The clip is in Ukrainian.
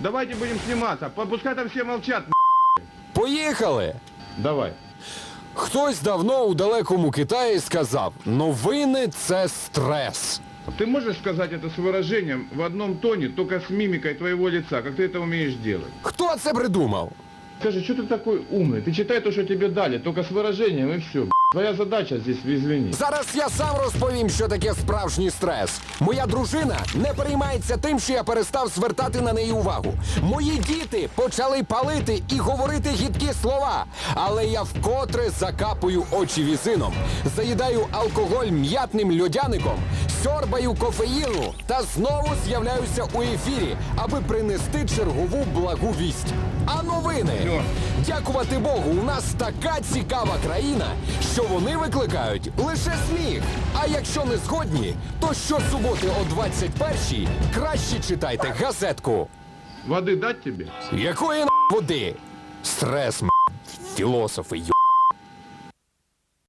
Давайте будем сниматься. По- Пускай там все молчат. Поїхали! Давай. Хтось давно у далекому Китаї сказав: новини це стрес. Ты можешь сказать это с выражением в одном тоне, только с мимикой твоего лица, как ты это умеешь делать? Хто це придумав? Скажи, что ты такой умный? Ты читай то, что тебе дали, только с выражением и все. Твоя задача здесь, извини. Зараз я сам розповім, що таке справжній стрес. Моя дружина не переймається тим, що я перестав звертати на неї увагу. Мої діти почали палити і говорити гідкі слова. Але я вкотре закапую очі візином, заїдаю алкоголь м'ятним льодяником, сьорбаю кофеїну та знову з'являюся у ефірі, аби принести чергову благу вість. А новини Дякувати Богу, у нас така цікава країна, що вони викликають лише сміх. А якщо не згодні, то щосуботи о 21-й краще читайте газетку. Води дать тобі? Якої на води? Стрес, м***, філософи, й**.